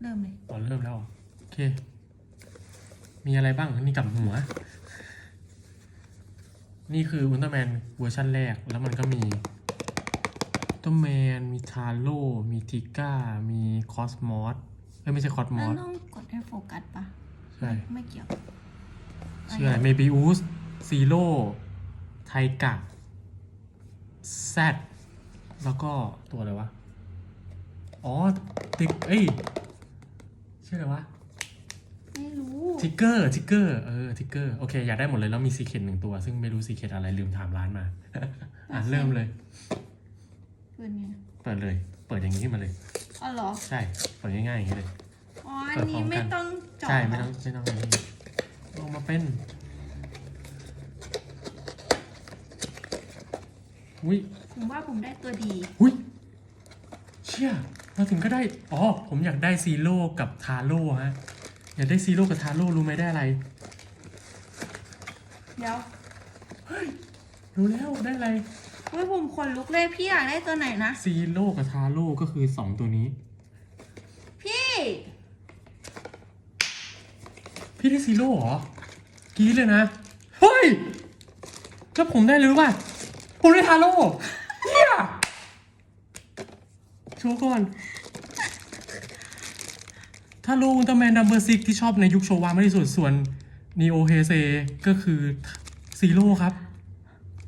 เริ่มเลยตอนเริ่มแล้วเหรอโอเค มีอะไรบ้าง นี่กลับหัว นี่คืออุลตร้าแมนเวอร์ชันแรก แล้วมันก็มีอุลตร้าแมน มีทาโร่ มีทิก้า มีคอสมอสเอ้ยไม่ใช่คอสมแล้อวส ต้องกดให้โฟกัสปะใช่ ไม่เกี่ยวชื่ออะไรเมบิอุสซีโร่ไทกะแซดแล้วก็ตัวอะไรวะ อ๋อ ติกเอ้ย ชื่ออะไรวะไม่รู้ทิกเกอร์ทิกเกอร์เออทิกเกอร์โอเคอยากได้หมดเลยแล้วมีซีเคทหนึ่งตัว ซึ่งไม่รู้ซีเคทอะไรลืมถามร้านมา อะเริ่มเลย เป็นไงเปิดเลย เปิดอย่างนี้ขึ้นมาเลย อ๋อเหรอ ใช่เปิดง่ายๆอย่างนี้เลย อ๋อ อันเปิดพร้นี้อมกัน ไม่ต้องเจาะใช่ไม่เหรต้องไม่ต้องอะไรนี่ลงมาเป็นอุ้ยผมว่าผมได้ตัวดีอุ้ยเชี่ย มาถึงก็ได้ อ๋อ ผมอยากได้ซีโร่กับทาโร่ฮะ อยากได้ซีโร่กับทาโร่รู้ไหมได้อะไร เดี๋ยวรู้แล้วได้อะไร เฮ้ยผมขนลุกเลยพี่อยากได้ตัวไหนนะ ซีโร่กับทาโร่ก็คือสองตัวนี้ พี่ พี่ได้ซีโร่เหรอกรีดเลยนะ เฮ้ย แล้วผมได้เลยรู้ป่ะผมได้ทาโร่เฮีย โชว์ก่อนทาโร่อุลตร้าแมนดัมเบอร์ซิกที่ชอบในยุคโชวามากที่สุดส่วนนีโอเฮเซก็คือซีโร่ครับ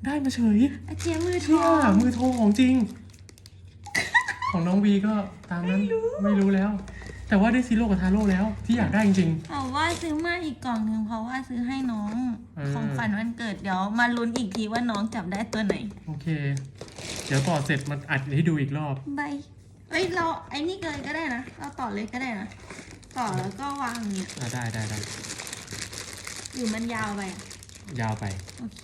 ได้มาเฉยอาเจียมือทเชี่ยองมือโทรของจริง ของน้องวีก็ตามนั้นไม่รู้แล้ว แต่ว่าได้ซีโร่กับทาโร่แล้วที่อยากได้จริง บอกว่าซื้อมาอีกกล่องหนึ่งเพราะว่าซื้อให้น้องเออ ของฝันวันเกิดเดี๋ยวมาลุ้นอีกทีว่าน้องจับได้ตัวไหนๆ โอเค เดี๋ยวต่อเสร็จมาอัดให้ดูอีกรอบใบ เอ้ยเราไอ้นี่เลยก็ได้นะ เราต่อเลยก็ได้นะ ต่อแล้วก็วางอย่างเนี่ยอะได้ได้ได้หรือมันยาวไปอะยาวไป โอเค